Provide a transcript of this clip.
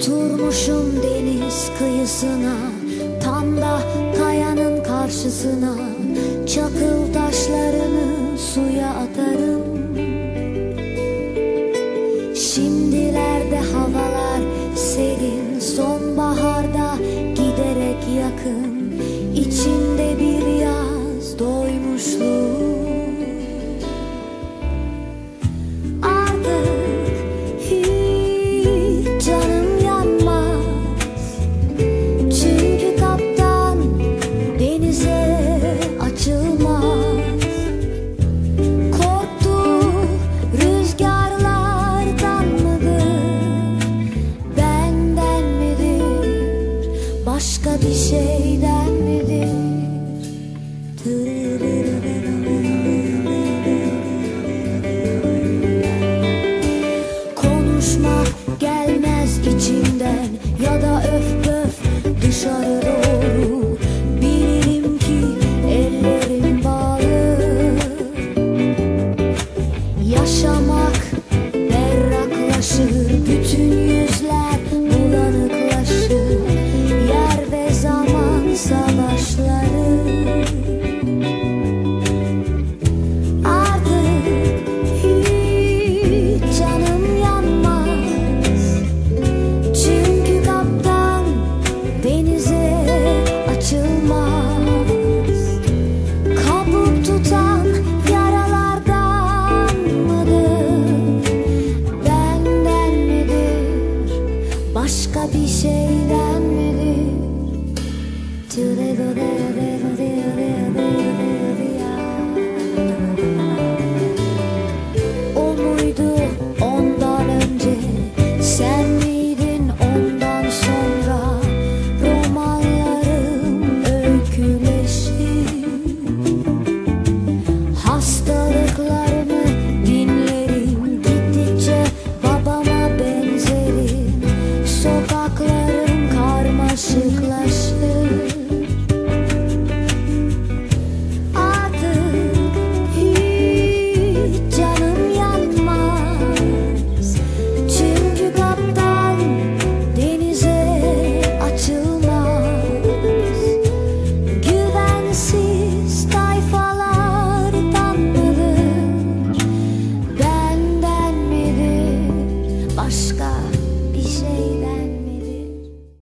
Oturmuşum deniz kıyısına Tam da kayanın karşısına. Çakıl taşlarını suya atarım. Şimdilerde havalar serin Sonbaharda giderek yakın. İçinde bir yaz doymuşluğu Başka bir şeyden midir? Konuşmak savaşları Artık hiç canım yanmaz Çünkü kaptan denize açılmaz Kabuk tutan yaralardan mıdır? Benden midir? Başka bir şeyden